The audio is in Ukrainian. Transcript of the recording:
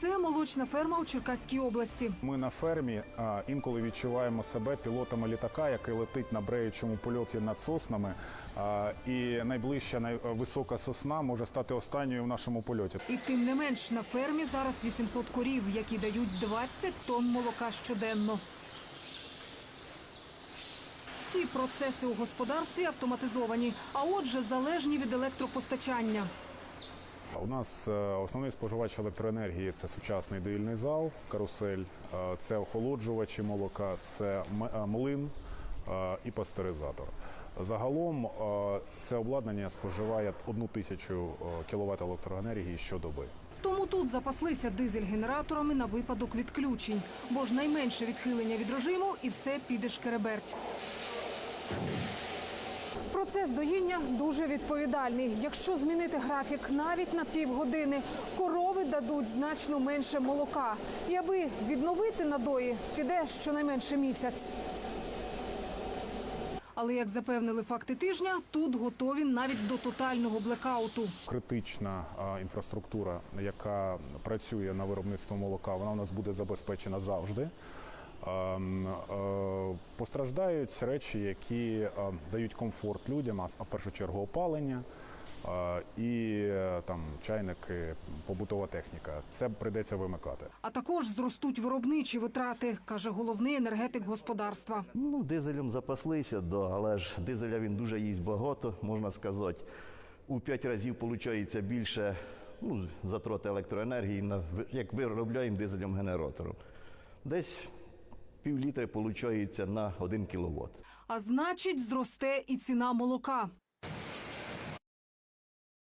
Це молочна ферма у Черкаській області. Ми на фермі а, інколи відчуваємо себе пілотами літака, який летить на бреючому польоті над соснами. А, і найближча най- висока сосна може стати останньою в нашому польоті. І тим не менш на фермі зараз 800 корів, які дають 20 тонн молока щоденно. Всі процеси у господарстві автоматизовані, а отже, залежні від електропостачання. У нас е, основний споживач електроенергії це сучасний доїльний зал, карусель, е, це охолоджувачі молока, це е, млин і пастеризатор. Загалом це обладнання споживає одну тисячу кВт електроенергії щодоби. Тому тут запаслися дизель-генераторами на випадок відключень, бо ж найменше відхилення від режиму і все піде шкереберть. Процес доїння дуже відповідальний. Якщо змінити графік навіть на півгодини, корови дадуть значно менше молока. І аби відновити надої, піде щонайменше місяць. Але як запевнили факти тижня, тут готові навіть до тотального блекауту. Критична інфраструктура, яка працює на виробництво молока, вона у нас буде забезпечена завжди. Ем, е, Постраждають речі, які е, дають комфорт людям, а в першу чергу опалення е, і там чайники, побутова техніка. Це прийдеться вимикати. А також зростуть виробничі витрати, каже головний енергетик господарства. Ну, дизелем запаслися, да, але ж дизеля він дуже їсть багато, можна сказати. У 5 разів виходить більше ну, затрат електроенергії, на, як виробляємо дизелем генератором. Десь пів літри виходить на 1 кВт. А значить, зросте і ціна молока.